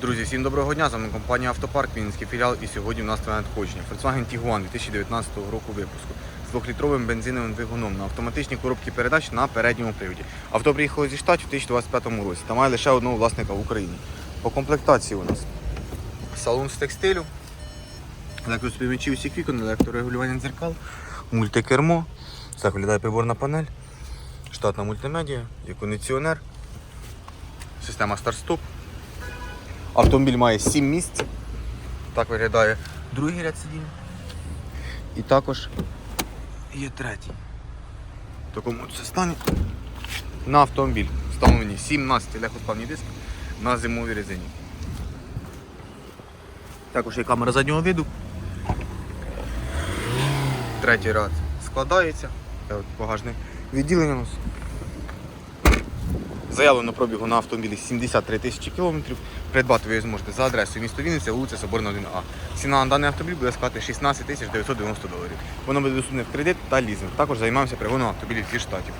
Друзі, всім доброго дня. З вами компанія Автопарк, Вінницький філіал. І сьогодні у нас триває надходження. Volkswagen Tiguan 2019 року випуску з двохлітровим бензиновим двигуном на автоматичній коробці передач на передньому приводі. Авто приїхало зі штатів у 2025 році та має лише одного власника в Україні. По комплектації у нас салон з текстилю, електроспівмічі усіх вікон, електрорегулювання дзеркал, мультикермо. Так виглядає приборна панель, штатна мультимедіа, є кондиціонер, система старт-стоп. Автомобіль має 7 місць. Так виглядає другий ряд сидінь. І також є третій. В такому це стані. На автомобіль встановлені 17 легкосплавні диски на зимовій резині. Також є камера заднього виду. Третій ряд складається. Це от багажне відділення у нас. Заявлено пробігу на автомобілі 73 тисячі кілометрів. Придбати ви зможете за адресою місто Вінниця, вулиця Соборна 1А. Ціна на даний автомобіль буде складати 16 тисяч 990 доларів. Воно буде доступне в кредит та лізинг. Також займаємося пригоном автомобілів зі штатів.